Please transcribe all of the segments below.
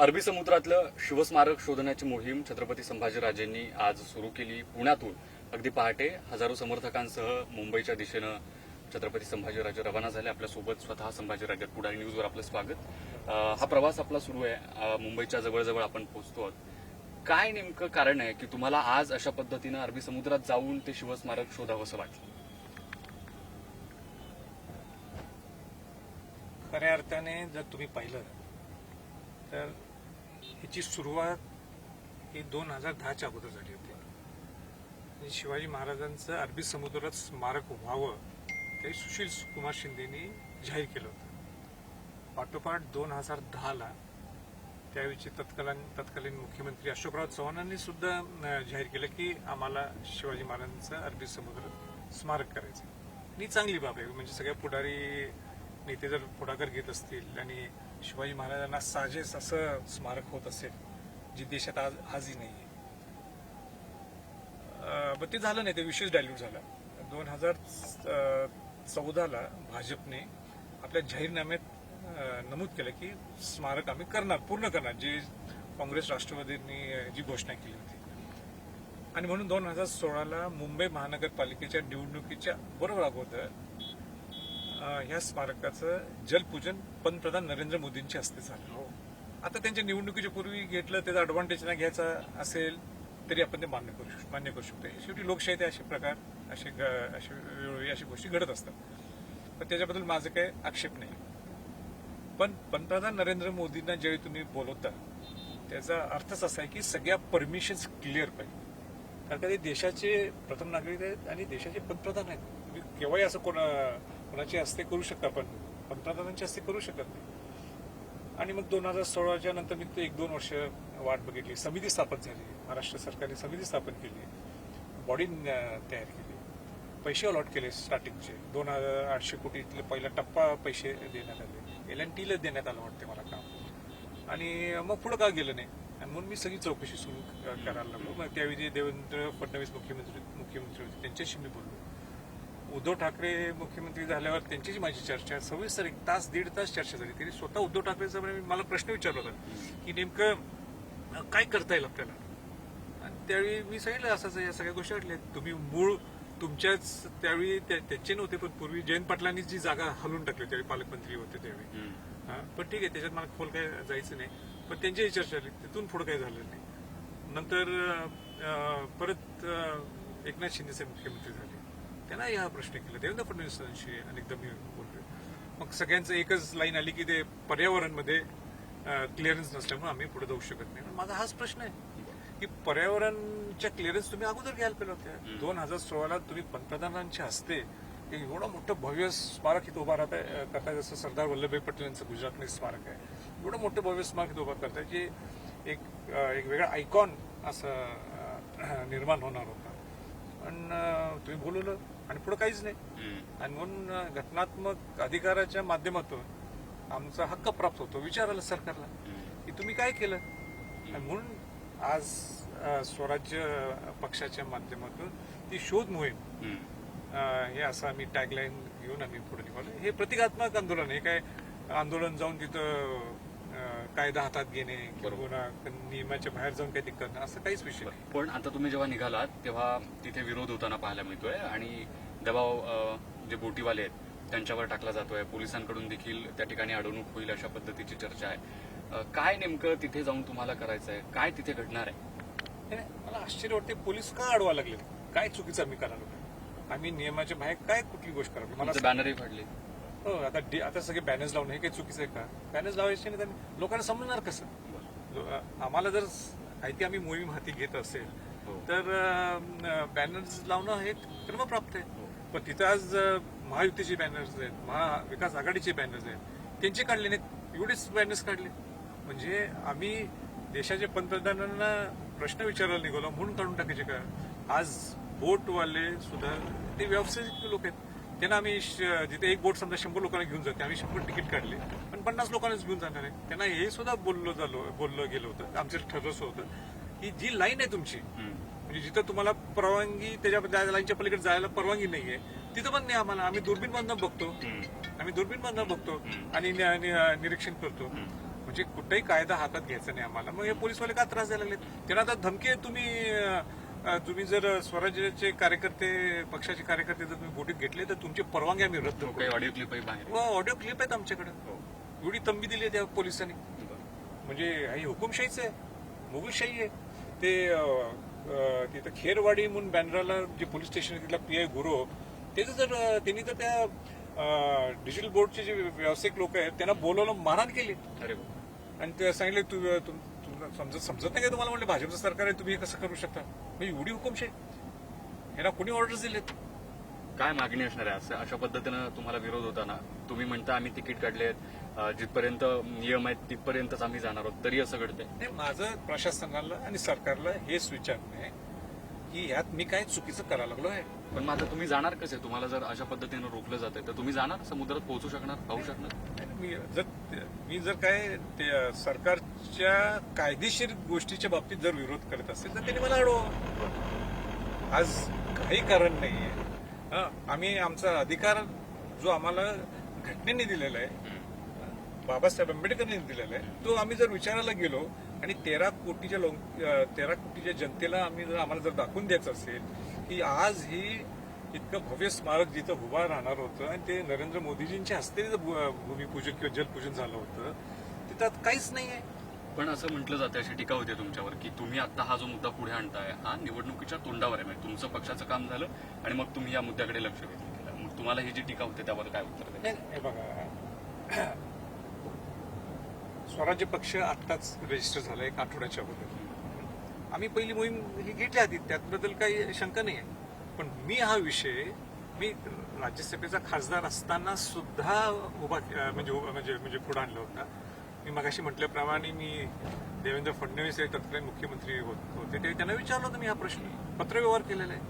अरबी समुद्रातलं शिवस्मारक शोधण्याची मोहीम छत्रपती संभाजीराजेंनी आज सुरू केली. पुण्यातून अगदी पहाटे हजारो समर्थकांसह मुंबईच्या दिशेनं छत्रपती संभाजीराजे रवाना झाले. आपल्यासोबत स्वतः संभाजीराजे पुढारी न्यूजवर आपलं स्वागत. हा प्रवास आपला सुरू आहे. मुंबईच्या जवळजवळ आपण पोहोचतो आहोत. काय नेमकं कारण आहे की तुम्हाला आज अशा पद्धतीनं अरबी समुद्रात जाऊन ते शिवस्मारक शोधावंसं वाटलं खऱ्या अर्थाने जर तुम्ही पाहिलं तर ह्याची सुरुवात ही दोन हजार दहाच्या अगोदर झाली होती. आणि शिवाजी महाराजांचं अरबी समुद्रात स्मारक व्हावं ते सुशील कुमार शिंदेनी जाहीर केलं होतं. पाठोपाठ दोन हजार दहाला त्यावेळी तत्कालीन तत्कालीन मुख्यमंत्री अशोकराव चव्हाणांनी सुद्धा जाहीर केलं की आम्हाला शिवाजी महाराजांचं अरबी समुद्र स्मारक करायचं ही चांगली बाब आहे म्हणजे सगळ्या पुढारी नेते जर पुढाकार घेत असतील आणि शिवाजी महाराजांना साजेस असं स्मारक होत असेल जी देशात आज आजही नाही आहे ते झालं नाही ते विशेष डायल्यूट झाला. दोन हजार चौदाला भाजपने आपल्या जाहीरनाम्यात नमूद केलं की स्मारक आम्ही करणार पूर्ण करणार जी काँग्रेस राष्ट्रवादींनी जी घोषणा केली होती. आणि म्हणून दोन हजार सोळाला मुंबई महानगरपालिकेच्या निवडणुकीच्या बरोबर अगोदर ह्या स्मारकाचं जलपूजन पंतप्रधान नरेंद्र मोदींच्या हस्ते झालं. आता त्यांच्या निवडणुकीच्या पूर्वी घेतलं त्याचा अडव्हान्टेज नाही घ्यायचा असेल तरी आपण ते मान्य करू शकतो मान्य करू शकतो. शेवटी लोकशाहीत असे प्रकार असे असे वेळोवेळी अशा गोष्टी घडत असतात. पण त्याच्याबद्दल माझं काही आक्षेप नाही. पण पंतप्रधान नरेंद्र मोदींना ज्यावेळी तुम्ही बोलवता त्याचा अर्थच असा आहे की सगळ्या परमिशन्स क्लिअर पाहिजे. कारण का ते देशाचे प्रथम नागरिक आहेत आणि देशाचे पंतप्रधान आहेत. तुम्ही केव्हाही असं कोणा कोणाच्या हस्ते करू शकता पण पंतप्रधानांच्या हस्ते करू शकत नाही. आणि मग दोन हजार सोळाच्या नंतर मी ते एक दोन वर्ष वाट बघितली. समिती स्थापन झाली. महाराष्ट्र सरकारने समिती स्थापन केली. बॉडी तयार केली. पैसे अलॉट केले स्टार्टिंगचे दोन हजार आठशे कोटीतले पहिला टप्पा पैसे देण्यात आले. एल एन टीला देण्यात आलं वाटते मला काम. आणि मग पुढं का गेलं नाही? आणि म्हणून मी सगळी चौकशी सुरू करायला लागलो. मग त्यावेळी देवेंद्र फडणवीस मुख्यमंत्री मुख्यमंत्री होते त्यांच्याशी मी बोललो. उद्धव ठाकरे मुख्यमंत्री झाल्यावर त्यांच्याशी माझी चर्चा सविस्तर एक तास दीड तास चर्चा झाली. त्यांनी स्वतः उद्धव ठाकरेचा म्हणे मला प्रश्न विचारला होता की नेमकं काय करता येईल आपल्याला? आणि त्यावेळी मी सांगितलं असं या सगळ्या गोष्टी वाटल्या तुम्ही मूळ तुमच्याच त्यावेळी त्या- त्यांचे नव्हते पण पूर्वी जयंत पाटलांनी जी जागा हलवून टाकली त्यावेळी पालकमंत्री होते त्यावेळी. पण ठीक आहे त्याच्यात मला खोल काय जायचं नाही. पण त्यांच्याही चर्चा झाली तिथून पुढे काही झालं नाही. नंतर परत एकनाथ शिंदे साहेब मुख्यमंत्री झाले. त्यांनाही हा प्रश्न केला देवेंद्र फडणवीसांशी अनेकदा मी बोलतोय. मग सगळ्यांचं एकच लाईन आली की ते पर्यावरणमध्ये क्लिअरन्स नसल्यामुळे आम्ही पुढे जाऊ शकत नाही. माझा हाच प्रश्न आहे की पर्यावरणच्या क्लिअरन्स तुम्ही अगोदर घ्यायला पाहिजे होत्या दोन हजार सोळाला तुम्ही पंतप्रधानांच्या हस्ते एवढं मोठं भव्य स्मारक इथं उभा राहताय. करताय जसं सरदार वल्लभभाई पटेल यांचं गुजरातमध्ये स्मारक आहे. एवढं मोठं भव्य स्मारक इथं उभं करताय जे एक एक वेगळा आयकॉन असं निर्माण होणार होता. पण तुम्ही बोलवलं. आणि पुढे काहीच नाही. आणि म्हणून घटनात्मक अधिकाराच्या माध्यमातून आमचा हक्क प्राप्त होतो विचारायला सरकारला. की तुम्ही काय केलं? आणि म्हणून आज स्वराज्य पक्षाच्या माध्यमातून ती शोध मोहीम हे असं आम्ही टॅगलाईन घेऊन आम्ही पुढे निघालो. हे प्रतिकात्मक आंदोलन हे काय आंदोलन जाऊन तिथं कायदा हातात घेणे किंवा नियमाच्या बाहेर जाऊन काही ते करणं असं काहीच विषय नाही. पण आता तुम्ही जेव्हा निघालात तेव्हा तिथे विरोध होताना पाहायला मिळतोय आणि दबाव जे बोटीवाले आहेत त्यांच्यावर टाकला जातोय. पोलिसांकडून देखील त्या ठिकाणी अडवणूक होईल अशा पद्धतीची चर्चा आहे. काय नेमकं तिथे जाऊन तुम्हाला करायचं आहे? काय तिथे घडणार आहे? नाही, नाही, मला आश्चर्य वाटते पोलीस का अडवा लागले काय चुकीचं आम्ही करायला? आम्ही नियमाच्या बाहेर काय कुठली गोष्ट करावी मला बॅनरही फाडले. हो आता डे- आता सगळे बॅनर्स लावणं हे काही चुकीचं आहे का? बॅनर्स लावायचे नाही तर लोकांना समजणार कसं? आम्हाला जर माहिती आम्ही मोहीम हाती घेत असेल हो. तर बॅनर्स लावणं हे क्रमप्राप्त हो. आहे पण तिथं आज महायुतीचे बॅनर्स आहेत महाविकास आघाडीचे बॅनर्स आहेत त्यांचे काढले नाहीत. एवढेच बॅनर्स काढले. म्हणजे आम्ही देशाच्या पंतप्रधानांना प्रश्न विचारायला निघालो म्हणून काढून टाकायचे का? आज बोटवाले सुद्धा ते व्यावसायिक लोक आहेत. त्यांना आम्ही जिथे एक बोट समजा शंभर लोकांना घेऊन जाते आम्ही शंभर तिकीट काढले. पण पन्नास लोकांनाच घेऊन जाणार आहे. त्यांना हे सुद्धा बोललो झालो बोललं गेलं होतं. आमचं ठरवलं होतं की जी लाईन आहे तुमची. म्हणजे जिथं तुम्हाला परवानगी त्याच्या त्या लाईनच्या पलीकडे जायला परवानगी नाहीये तिथं पण नाही आम्हाला. आम्ही दुर्बीन बंद बघतो. आम्ही दुर्बीन बंद बघतो. आणि निरीक्षण करतो. म्हणजे कुठेही कायदा हातात घ्यायचा नाही आम्हाला. मग हे पोलीसवाले का त्रास द्यायला लागलेत? त्यांना आता धमकी तुम्ही तुम्ही जर स्वराज्याचे कार्यकर्ते पक्षाचे कार्यकर्ते जर तुम्ही बोटीत घेतले तर तुमची परवानगी आम्ही रद्द काही ऑडिओ क्लिपही बाहेर व ऑडिओ क्लिप आहेत आमच्याकडे. एवढी तंबी दिली आहे त्या पोलिसांनी. म्हणजे ही हुकुमशाहीच आहे मुघलशाही आहे. ते तिथं खेरवाडी म्हणून बँड्राला जे पोलीस स्टेशन आहे तिथला पी आय गुरु. त्याचं जर त्यांनी तर त्या डिजिटल बोर्डचे जे व्यावसायिक लोक आहेत त्यांना बोलवलं मारहाण केली. अरे. आणि ते सांगितलं तू समजत समजत नाही का तुम्हाला? म्हणलं भाजपचं सरकार आहे तुम्ही हे कसं करू शकता? म्हणजे एवढी हुकुमशाही ह्यांना कोणी ऑर्डर्स दिलेत? काय मागणी असणार आहे? असं अशा पद्धतीनं तुम्हाला विरोध होता ना तुम्ही म्हणता आम्ही तिकीट काढले आहेत जिथपर्यंत नियम आहेत तिथपर्यंतच आम्ही जाणार आहोत. तरी असं घडतंय. माझं प्रशासनाला आणि सरकारला हेच विचारणं आहे की यात मी काय चुकीचं करायला लागलो आहे? पण मग आता तुम्ही जाणार कसे? तुम्हाला जर अशा पद्धतीनं रोखलं जातंय तर तुम्ही जाणार? समुद्रात पोहोचू शकणार? पाहू शकणार? मी जर मी जर काय ते सरकारच्या कायदेशीर गोष्टीच्या बाबतीत जर विरोध करत असेल तर त्यांनी मला अडव. आज काही कारण नाहीये. हं, आम्ही आमचा अधिकार जो आम्हाला घटनेने दिलेला आहे बाबासाहेब आंबेडकरांनी दिलेला आहे तो आम्ही जर विचारायला गेलो आणि तेरा कोटीच्या लोक तेरा कोटीच्या जनतेला आम्ही जर आम्हाला जर दाखवून द्यायचं असेल की आज ही इतकं भव्य स्मारक जिथं उभा राहणार होतं आणि ते नरेंद्र मोदीजींच्या हस्ते भूमिपूजन किंवा जलपूजन झालं होतं तिथं काहीच नाहीये. पण असं म्हटलं जातं अशी टीका होते तुमच्यावर की तुम्ही आता हा जो मुद्दा पुढे आणताय हा निवडणुकीच्या तोंडावर आहे. म्हणजे तुमचं पक्षाचं काम झालं आणि मग तुम्ही या मुद्द्याकडे लक्ष वेधून केलं. मग तुम्हाला ही जी टीका होते त्यावर काय उत्तर नाही, बघा. स्वराज्य पक्ष आत्ताच रजिस्टर झाला एक आठवड्याच्या अगोदर. आम्ही पहिली मोहीम ही घेतली आधी त्याबद्दल काही शंका नाही आहे पण मी हा विषय मी राज्यसभेचा खासदार असताना सुद्धा उभा म्हणजे, म्हणजे म्हणजे म्हणजे पुढे आणला होता. मी मगाशी म्हटल्याप्रमाणे मी देवेंद्र फडणवीस हे तत्कालीन मुख्यमंत्री होते ते त्यांना विचारलं होतं मी हा प्रश्न. पत्रव्यवहार केलेला आहे.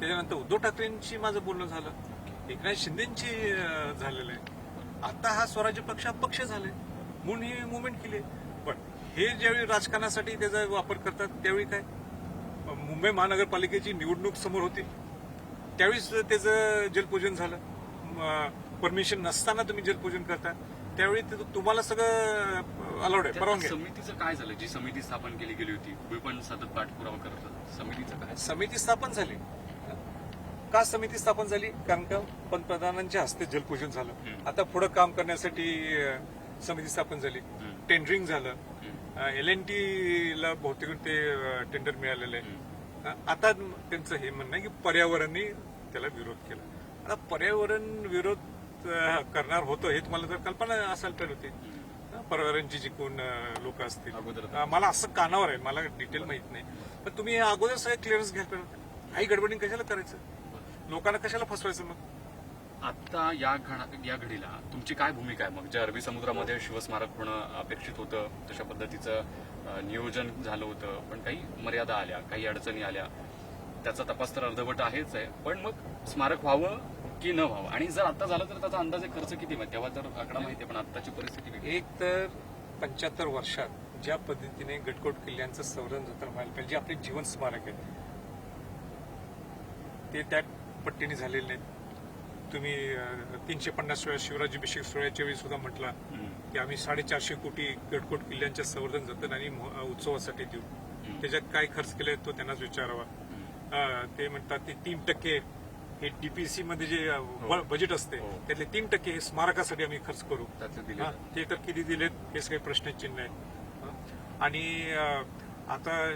त्याच्यानंतर उद्धव ठाकरेंशी माझं बोलणं झालं. एकनाथ शिंदेची झालेलं आहे. आता हा स्वराज्य पक्ष अपक्ष पक्ष झालाय. म्हणून ही मुवमेंट केली पण हे ज्यावेळी राजकारणासाठी त्याचा वापर करतात त्यावेळी काय? मुंबई महानगरपालिकेची निवडणूक समोर होती. त्यावेळीच त्याचं जलपूजन झालं. परमिशन नसताना तुम्ही जलपूजन करता. त्यावेळी तुम्हाला सगळं अलाउड आहे. परवानगी. समितीचं काय झालं? जी समिती स्थापन केली गेली होती तुम्ही पण सतत पाठपुरावा करत समितीचं काय समिती स्थापन झाली. का समिती स्थापन झाली? कारण का पंतप्रधानांच्या हस्ते जलपूजन झालं. आता पुढे काम करण्यासाठी समिती स्थापन झाली. टेंडरिंग झालं. एल एन टी ला बहुतेक ते टेंडर मिळालेलं आहे. आता त्यांचं हे म्हणणं आहे की पर्यावरणने त्याला विरोध केला. आता पर्यावरण विरोध करणार होतं हे तुम्हाला जर कल्पना असायला तर होती. पर्यावरणची जी कोण लोक असतील. मला असं कानावर आहे. मला डिटेल माहीत नाही. पण तुम्ही अगोदर सगळे क्लिअरन्स घ्यायला होतं. काही गडबडी कशाला करायचं? लोकांना कशाला फसवायचं मग? आता या या घडीला तुमची काय भूमिका आहे? मग जे अरबी समुद्रामध्ये शिवस्मारक होणं अपेक्षित होतं तशा पद्धतीचं नियोजन झालं होतं पण काही मर्यादा आल्या काही अडचणी आल्या. त्याचा तपास तर अर्धवट आहेच आहे. पण मग स्मारक व्हावं की न व्हावं? आणि जर आता झालं तर त्याचा अंदाजे खर्च किती माहिती तेव्हा तर आकडा माहिती आहे पण आताची परिस्थिती एक तर पंच्याहत्तर वर्षात ज्या पद्धतीने गडकोट किल्ल्यांचं संवर्धन जतन व्हायला पाहिजे जे आपले जीवन स्मारक आहे ते त्या पट्टीने झालेले नाहीत. तुम्ही तीनशे पन्नास वेळा शिवराज्याभिषेक सोहळ्याच्या वेळी सुद्धा म्हटलं. की आम्ही साडेचारशे कोटी गडकोट किल्ल्यांच्या संवर्धन जतन आणि उत्सवासाठी देऊ. त्याच्यात काय खर्च केलाय तो त्यांनाच विचारावा. ते म्हणतात ते तीन टक्के हे डीपीसी मध्ये जे ब- बजेट असते हो. त्यातले तीन टक्के हे स्मारकासाठी आम्ही खर्च करू. हा, ते तर किती दिलेत हेच काही प्रश्नचिन्ह आहे हं. आणि आता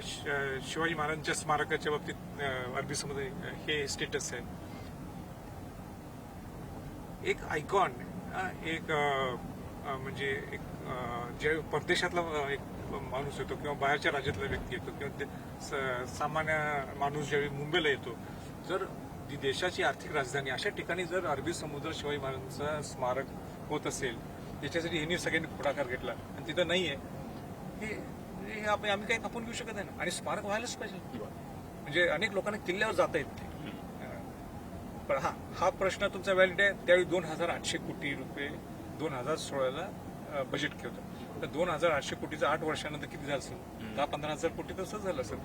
शिवाजी महाराजांच्या स्मारकाच्या बाबतीत अरबी समुद्र हे स्टेटस आहे. एक आयकॉन एक म्हणजे एक जे परदेशातला एक माणूस येतो किंवा बाहेरच्या राज्यातला व्यक्ती येतो किंवा सामान्य माणूस ज्यावेळी मुंबईला येतो जर जी देशाची आर्थिक राजधानी अशा ठिकाणी जर अरबी समुद्र शिवाजी महाराजांचं स्मारक होत असेल त्याच्यासाठी यांनी सगळ्यांनी पुढाकार घेतला आणि तिथं नाहीये हे हे आम्ही काही कापून घेऊ शकत नाही ना. आणि स्मारक व्हायलाच पाहिजे. म्हणजे अनेक लोकांना किल्ल्यावर जाता येत नाही. पण हा हा प्रश्न तुमचा व्हॅलिड आहे. त्यावेळी दोन हजार आठशे कोटी रुपये दोन हजार सोळाला बजेट केलं तर दोन हजार आठशे कोटीचं आठ वर्षानंतर किती झालं असेल? दहा पंधरा हजार कोटी तसं झालं असेल.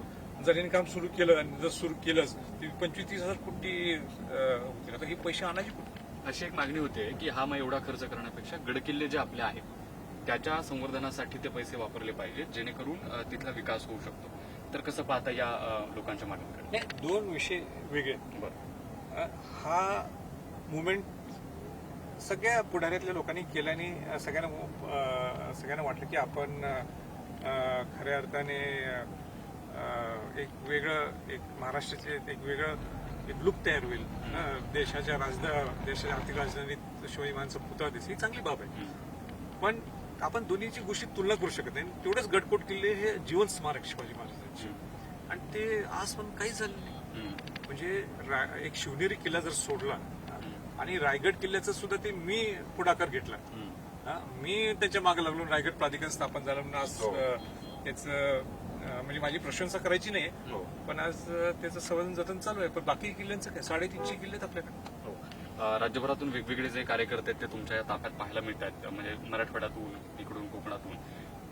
जर यांनी काम सुरू केलं आणि जर सुरू केलंच तर पंचवीस तीस हजार कोटी होतील. आता हे पैसे आणायचे कुठे? अशी एक मागणी होते की हा मग एवढा खर्च करण्यापेक्षा गडकिल्ले जे आपले आहेत त्याच्या संवर्धनासाठी ते पैसे वापरले पाहिजेत जेणेकरून तिथला विकास होऊ शकतो. तर कसं पाहता या लोकांच्या मागणीकडे? दोन विषय वेगळे. बरं. हा मुवमेंट सगळ्या पुढाऱ्यातल्या लोकांनी केल्याने सगळ्यांना सगळ्यांना वाटलं की आपण खऱ्या अर्थाने एक वेगळं एक महाराष्ट्राचे एक वेगळं एक लुक तयार होईल. देशाच्या राजधा देशाच्या आर्थिक राजधानीत शिवाजी महाराजांचा पुतळा दिसेल ही चांगली बाब आहे. पण आपण दोन्हीची गोष्टी तुलना करू शकत नाही. तेवढेच गडकोट किल्ले हे जीवन स्मारक शिवाजी महाराजांचे. आणि ते आज पण काहीच झालं नाही. म्हणजे एक शिवनेरी किल्ला जर सोडला आणि रायगड किल्ल्याचं सुद्धा ते मी पुढाकार घेतला हं. हा, मी त्याच्यामागे लागलो रायगड प्राधिकरण स्थापन झालं म्हणून आज हो. त्याच म्हणजे माझी प्रशंसा करायची नाही हो. पण आज त्याचं संवर्धन जतन चालू आहे पण बाकी किल्ल्यांचं काय साडेतीनशे किल्ले आहेत आपल्याकडे हो. राज्यभरातून वेगवेगळे जे कार्यकर्ते आहेत ते तुमच्या या ताफ्यात पाहायला मिळतात म्हणजे मराठवाड्यातून इकडून कोकणातून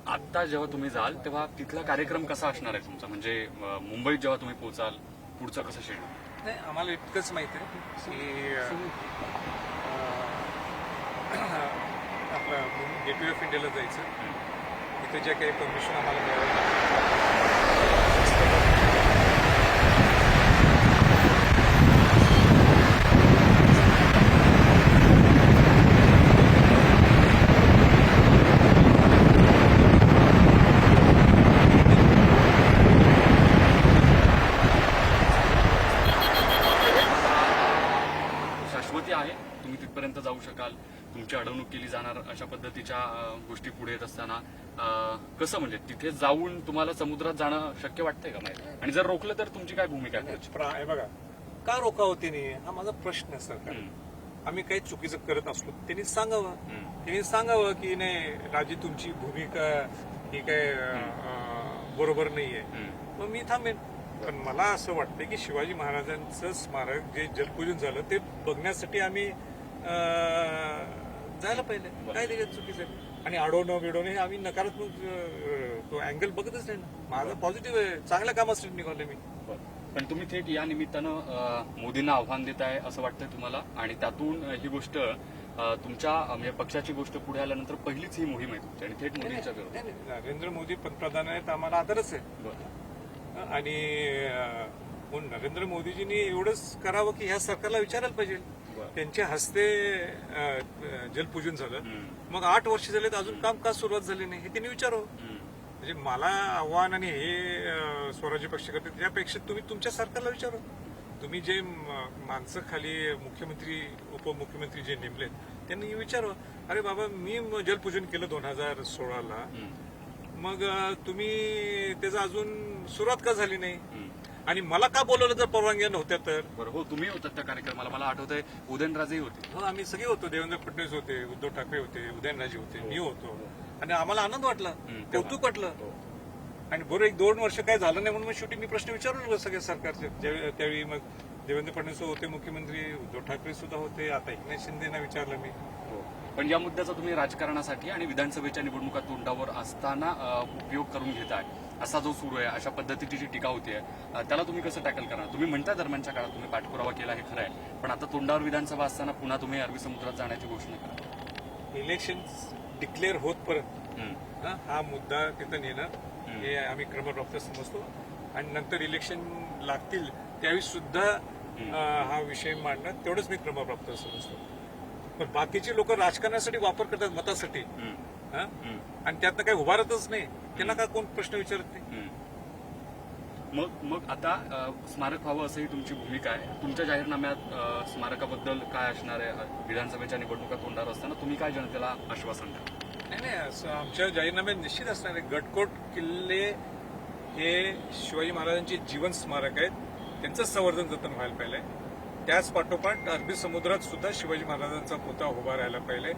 आता जेव्हा तुम्ही जाल तेव्हा तिथला कार्यक्रम कसा असणार आहे तुमचा म्हणजे मुंबईत जेव्हा तुम्ही पोहोचाल पुढचं कसं शेड्यूल? नाही आम्हाला इतकंच माहिती आहे की आपलं गेटवे ऑफ इंडियाला जायचं. तिथे ज्या काही परमिशन आम्हाला मिळालं शाश्वती आहे तुम्ही तिथपर्यंत शकाल तुमची अडवणूक केली जाणार अशा पद्धतीच्या गोष्टी पुढे येत असताना कसं म्हणजे तिथे जाऊन तुम्हाला समुद्रात जाणं शक्य वाटतंय का माहिती? आणि जर रोखलं तर तुमची काय भूमिका आहे बघा का होते नाही? हा माझा प्रश्न आहे सरकार हं. आम्ही काही चुकीचं करत असलो त्यांनी सांगावं. त्यांनी सांगावं की नाही राजी तुमची भूमिका ही काय बरोबर नाहीये. मग मी थांबेन. पण मला असं वाटतं की शिवाजी महाराजांचं स्मारक जे जलपूजन झालं ते बघण्यासाठी आम्ही जायला पाहिजे काय त्याच्यात चुकीचं? आहे? आणि अडवणं बिडवणं हे आम्ही नकारात्मक तो अँगल बघतच नाही ना. माझं पॉझिटिव्ह आहे. चांगल्या कामासाठी निघालो मी. पण तुम्ही थेट या निमित्तानं मोदींना आव्हान देत आहे असं वाटतंय तुम्हाला? आणि त्यातून ही गोष्ट तुमच्या म्हणजे पक्षाची गोष्ट पुढे आल्यानंतर पहिलीच ही मोहीम आहे तुमची आणि थेट मोदींच्या नरेंद्र मोदी पंतप्रधान आहेत आम्हाला आदरच आहे. बरं. आणि नरेंद्र मोदीजींनी एवढंच करावं की ह्या सरकारला विचारायला पाहिजे. त्यांच्या हस्ते जलपूजन झालं. मग आठ वर्ष झाले तर अजून काम का सुरुवात झाली नाही हे त्यांनी विचारावं. म्हणजे मला आव्हान आणि हे स्वराज्य पक्ष करते त्यापेक्षा तुम्ही तुमच्या सरकारला विचारा तुम्ही जे माणसं खाली मुख्यमंत्री उपमुख्यमंत्री जे नेमलेत त्यांनी विचारावं अरे बाबा मी जलपूजन केलं दोन हजार सोळाला. मग तुम्ही त्याचं अजून सुरुवात का झाली नाही. आणि मला का बोलवलं जर परवानग्या नव्हत्या तर? बरं हो तुम्ही होतात त्या कार्यक्रमाला. मला आठवतंय उदयनराजेही होते. हो आम्ही सगळे होतो. देवेंद्र फडणवीस होते उद्धव ठाकरे होते उदयनराजे होते मी होतो. आणि आम्हाला आनंद वाटला हं, कौतुक वाटलं. हो. आणि बरोबर एक दोन वर्ष काय झालं नाही म्हणून मग शेवटी मी प्रश्न विचारून सगळ्या सरकारचे. त्यावेळी मग देवेंद्र फडणवीस होते मुख्यमंत्री उद्धव ठाकरे सुद्धा होते. आता एकनाथ शिंदेना विचारलं मी. हो. पण या मुद्द्याचा तुम्ही राजकारणासाठी आणि विधानसभेच्या निवडणुका तोंडावर असताना उपयोग करून घेताय. असा जो सुरू आहे अशा पद्धतीची जी टीका होतीये अ, त्याला तुम्ही कसं टॅकल करणार? तुम्ही म्हणता दरम्यानच्या काळात तुम्ही पाठपुरावा केला हे खरं आहे पण आता तोंडावर विधानसभा असताना पुन्हा तुम्ही अरबी समुद्रात जाण्याची घोषणा करा इलेक्शन डिक्लेअर होतपर्यंत हं. मुद्दा तिथं नेणं हे आम्ही क्रमप्राप्त समजतो. आणि नंतर इलेक्शन लागतील त्यावेळी सुद्धा हा विषय मांडणं तेवढंच मी क्रमप्राप्त समजतो. पण बाकीचे लोक राजकारणासाठी वापर करतात मतासाठी. आणि त्यातनं काही उभारतच नाही. त्यांना का कोण प्रश्न विचारत नाही. मग मग आता अ, स्मारक व्हावं असंही तुमची भूमिका आहे. तुमच्या जाहीरनाम्यात अ, स्मारकाबद्दल काय असणार आहे? विधानसभेच्या निवडणुका तोंडावर असताना तुम्ही काय जनतेला आश्वासन द्या नाही नाही असं आमच्या जाहीरनाम्यात निश्चित असणार आहे. गडकोट किल्ले हे शिवाजी महाराजांचे जीवन स्मारक आहेत. त्यांचं संवर्धन जतन व्हायला पाहिजे त्याच पाठोपाठ अरबी समुद्रात सुद्धा शिवाजी महाराजांचा पुतळा उभा राहायला पाहिजे?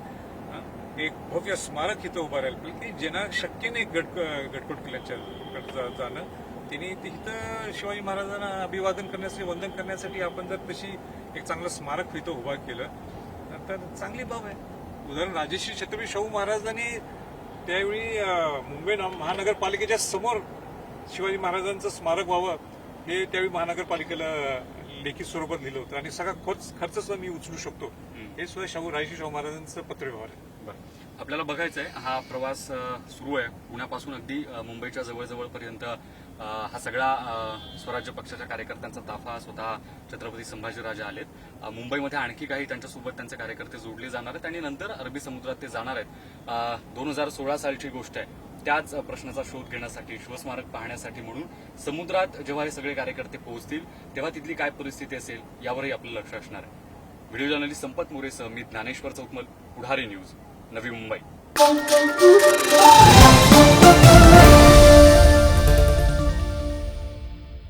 एक भव्य स्मारक इथं उभं राहायला पाहिजे की ज्यांना शक्य नाही गड गडकोट किल्ल्याच्या जाणं त्यांनी ते इथं शिवाजी महाराजांना अभिवादन करण्यासाठी वंदन करण्यासाठी आपण जर तशी एक चांगलं स्मारक इथं उभा केलं तर चांगली बाब आहे. उदाहरण राजश्री छत्रपती शाहू महाराजांनी त्यावेळी मुंबई महानगरपालिकेच्या समोर शिवाजी महाराजांचं स्मारक व्हावं हे त्यावेळी महानगरपालिकेला लेखी स्वरूपात लिहिलं होतं. आणि सगळा खर्च खर्च सुद्धा मी उचलू शकतो. हे सुद्धा शाहू राजश्री शाहू महाराजांचं पत्रव्यवहार आहे. आपल्याला बघायचं आहे हा प्रवास सुरू आहे. पुण्यापासून अगदी मुंबईच्या जवळजवळपर्यंत हा सगळा स्वराज्य पक्षाच्या कार्यकर्त्यांचा ताफा स्वतः छत्रपती संभाजीराजे आलेत. मुंबईमध्ये आणखी काही त्यांच्यासोबत त्यांचे कार्यकर्ते जोडले जाणार आहेत आणि नंतर अरबी समुद्रात ते जाणार आहेत. दोन हजार सोळा सालची गोष्ट आहे. त्याच प्रश्नाचा शोध घेण्यासाठी शिवस्मारक पाहण्यासाठी म्हणून समुद्रात जेव्हा हे सगळे कार्यकर्ते पोहोचतील तेव्हा तिथली काय परिस्थिती असेल यावरही आपलं लक्ष असणार आहे. व्हिडिओ जर्नलिस्ट संपत मोरेसह मी ज्ञानेश्वर चौकमल पुढारी न्यूज. नवी मुंबई.